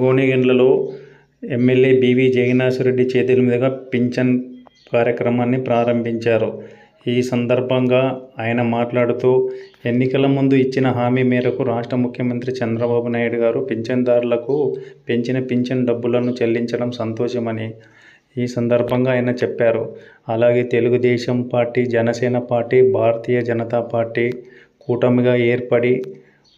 గోనెగండ్లలో MLA BV Jagannathreddy చేతుల మీదుగా pension కార్యక్రమాన్ని ప్రారంభించారు. ఈ సందర్భంగా ఆయన మాట్లాడుతూ ఎన్నికల ముందు ఇచ్చిన హామీ మేరకు రాష్ట్ర ముఖ్యమంత్రి చంద్రబాబు నాయుడు గారు పింఛన్దారులకు పెంచిన పింఛన్ డబ్బులను చెల్లించడం సంతోషమని ఈ సందర్భంగా ఆయన చెప్పారు. అలాగే Telugu Desam party Janasena party Bharatiya Janata party కూటమిగా ఏర్పడి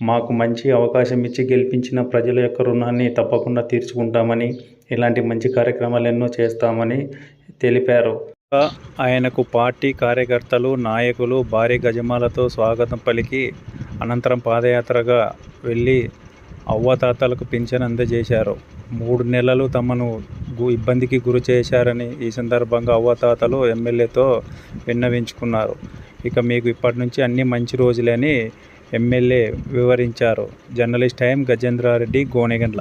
మాకు మంచి అవకాశం ఇచ్చి గెలిపించిన ప్రజల యొక్క రుణాన్ని తప్పకుండా తీర్చుకుంటామని ఇలాంటి మంచి కార్యక్రమాలు ఎన్నో చేస్తామని తెలిపారు. ఆయనకు పార్టీ కార్యకర్తలు నాయకులు భారీ గజమాలతో స్వాగతం పలికి అనంతరం పాదయాత్రగా వెళ్ళి అవ్వాతాతలకు పింఛన్ అందజేశారు. మూడు నెలలు తమను గు- ఇబ్బందికి గురి చేశారని ఈ సందర్భంగా అవ్వాతాతలు ఎమ్మెల్యేతో విన్నవించుకున్నారు. ఇక మీకు ఇప్పటి నుంచి అన్ని మంచి రోజులని ఎమ్మెల్యే వివరించారు. Journalist time Gajendra Reddy Gonegandla.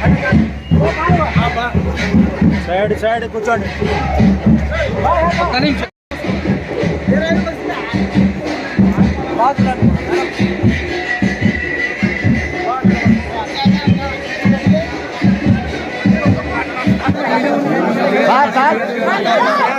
Gracias. Side side कुछ पता नहीं कुचड़ बात बात। हाँ, हाँ।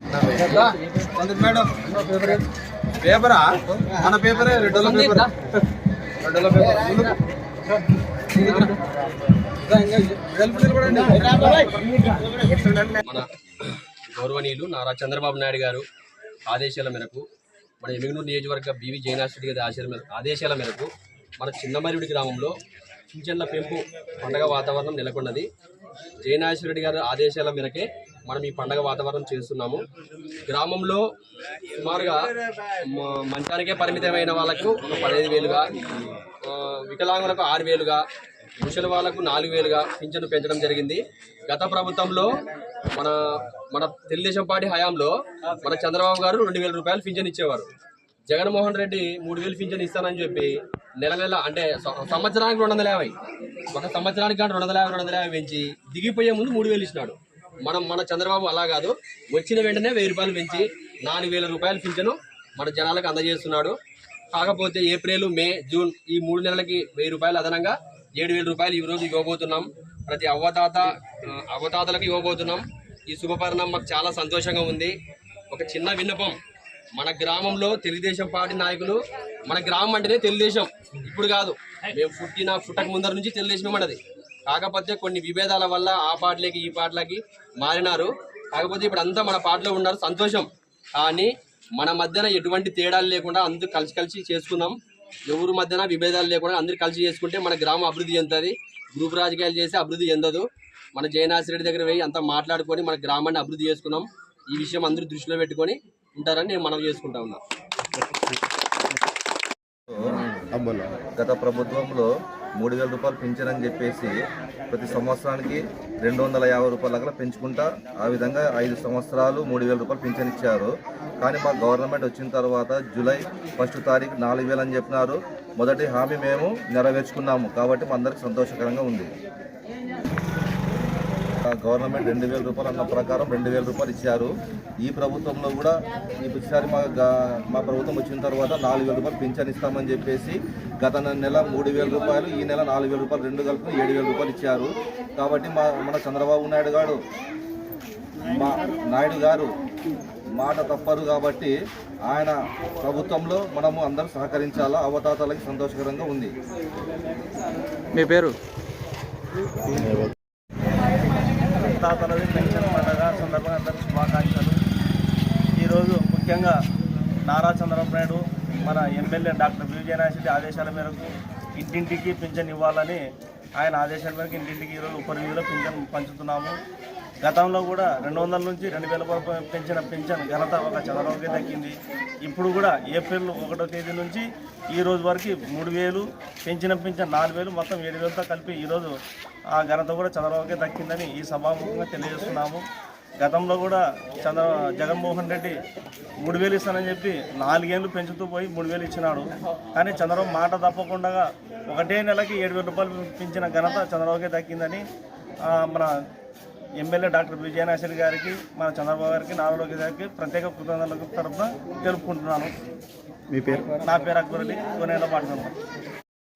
మేడం? పేపరా? మన పేపరే పేపర్. పేపర్. మన గౌరవనీయులు నారా చంద్రబాబు నాయుడు గారు ఆదేశాల మేరకు మన ఎమిగనూరు నియోజకవర్గ బీవీ జయనాథ్ గారి ఆశయాల మేరకు ఆదేశాల మేరకు మన చిన్నమరివిడి గ్రామంలో చించెన్ల పెంపు పండగ వాతావరణం నెలకొన్నది. జయనాథ్ రెడ్డి గారి ఆదేశాల మేరకే మనం ఈ పండగ వాతావరణం చేస్తున్నాము. గ్రామంలో సుమారుగా మ- మంచానికే పరిమితమైన వాళ్ళకు ఒక వేలుగా వికలాంగులకు ఆరు వేలుగా ముసలి వాళ్ళకు నాలుగు వేలుగా పింఛను పెంచడం జరిగింది. గత ప్రభుత్వంలో మన మన తెలుగుదేశం పార్టీ హయాంలో మన చంద్రబాబు గారు రెండు వేల రూపాయలు పింఛన్ ఇచ్చేవారు. జగన్మోహన్ రెడ్డి మూడు వేలు పింఛన్ ఇస్తానని చెప్పి నెల నెల అంటే సంవత్సరానికి రెండు వందల యాభై ఒక సంవత్సరానికి కానీ రెండు వందల యాభై రెండు వందల యాభై పెంచి దిగిపోయే ముందు మూడు వేలు ఇచ్చినాడు. మనం మన చంద్రబాబు అలా కాదు. వచ్చిన వెంటనే వెయ్యి రూపాయలు పెంచి నాలుగు వేల రూపాయలు పింఛను మన జనాలకు అందజేస్తున్నాడు. కాకపోతే ఏప్రిల్ మే జూన్ ఈ మూడు నెలలకి వెయ్యి రూపాయలు అదనంగా ఏడు వేల రూపాయలు ఈ రోజు ఇవ్వబోతున్నాం. ప్రతి అవ్వతాత అవ్వతాతలకు ఇవ్వబోతున్నాం. ఈ శుభపరిణామం మాకు చాలా సంతోషంగా ఉంది. ఒక చిన్న విన్నపం. మన గ్రామంలో తెలుగుదేశం పార్టీ నాయకులు మన గ్రామం అంటేనే తెలుగుదేశం. ఇప్పుడు కాదు. మేము పుట్టిన పుట్టక ముందర నుంచి తెలుగుదేశం అన్నది. కాకపోతే కొన్ని విభేదాల వల్ల ఆ పాటలకి ఈ పాటలకి మారినారు. కాకపోతే ఇప్పుడు అంతా మన పాటలో ఉన్నారు సంతోషం. కానీ మన మధ్యన ఎటువంటి తేడాలు లేకుండా అందరూ కలిసి కలిసి చేసుకుందాం ఎవరి మధ్యన విభేదాలు లేకుండా అందరూ కలిసి చేసుకుంటే మన గ్రామం అభివృద్ధి చెందుతుంది. గ్రూప్ రాజకీయాలు చేసి అభివృద్ధి చెందదు. మన జయనాథ్ రెడ్డి దగ్గర పోయి అంతా మాట్లాడుకొని మన గ్రామాన్ని అభివృద్ధి చేసుకున్నాం. ఈ విషయం అందరూ దృష్టిలో పెట్టుకొని ఉంటారని నేను మనం చేసుకుంటా ఉన్నా. గత ప్రభుత్వంలో మూడు వేల రూపాయలు పెంచారని చెప్పేసి ప్రతి సంవత్సరానికి రెండు వందల యాభై రూపాయల దగ్గర పెంచుకుంటా ఆ విధంగా ఐదు సంవత్సరాలు మూడు వేల రూపాయలు పింఛన్ ఇచ్చారు కానీ మా గవర్నమెంట్ వచ్చిన తర్వాత జూలై ఫస్ట్ తారీఖు నాలుగు వేలు అని చెప్పినారు. మొదటి హామీ మేము నెరవేర్చుకున్నాము. కాబట్టి మా అందరికి సంతోషకరంగా ఉంది. గవర్నమెంట్ రెండు వేల రూపాయలు అన్న ప్రకారం రెండు వేల రూపాయలు ఇచ్చారు. ఈ ప్రభుత్వంలో కూడా ఈసారి మా మా ప్రభుత్వం వచ్చిన తర్వాత నాలుగు వేల రూపాయలు పింఛన్ ఇస్తామని చెప్పేసి గత నెల మూడు వేల రూపాయలు ఈ నెల నాలుగు వేల రూపాయలు రెండు కలిపి ఏడు వేల రూపాయలు ఇచ్చారు. కాబట్టి మా మన చంద్రబాబు నాయుడు గారు మా నాయుడు గారు మాట తప్పరు కాబట్టి ఆయన ప్రభుత్వంలో మనము అందరం సహకరించాలా? అవతాతలకి సంతోషకరంగా ఉంది. మీ పేరు? తాతలది పెన్షన్ పండగ సందర్భంగా అందరికీ శుభాకాంక్షలు. ఈరోజు ముఖ్యంగా నారా చంద్రబాబు నాయుడు మన ఎమ్మెల్యే డాక్టర్ బి జయనాథ్ ఆదేశాల మేరకు ఇంటింటికి పింఛన్ ఇవ్వాలని ఆయన ఆదేశాల మేరకు ఇంటింటికి ఈరోజు ఉపరివిధిలో పింఛన్ పంచుతున్నాము. గతంలో కూడా రెండు వందల నుంచి రెండు వేల వరకు పెంచిన పింఛన్ ఘనత ఒక చంద్రబాబుకే దక్కింది. ఇప్పుడు కూడా ఏప్రిల్ ఒకటో తేదీ నుంచి ఈ రోజు వరకు మూడు వేలు పెంచిన పింఛన్ నాలుగు వేలు మొత్తం ఏడు వేలతో కలిపి ఈరోజు ఆ ఘనత కూడా చంద్రబాబుకే దక్కిందని ఈ సభాముఖంగా తెలియజేస్తున్నాము. గతంలో కూడా చంద్ర జగన్మోహన్ రెడ్డి మూడు వేలు ఇస్తానని చెప్పి నాలుగేళ్ళు పెంచుతూ పోయి మూడు వేలు ఇచ్చినాడు. కానీ చంద్రబాబు మాట తప్పకుండా ఒకటే నెలకి ఏడు వేల రూపాయలు పెంచిన ఘనత చంద్రబాబుకే దక్కిందని మన ఎమ్మెల్యే డాక్టర్ విజయనాశ్వరి గారికి మన చంద్రబాబు గారికి నారా లోకేష్ గారికి ప్రత్యేక కృతజ్ఞతల తరఫున తెలుపుకుంటున్నాను. మీ పేరు? నా పేరు అక్బర్ అలీ కొనేలో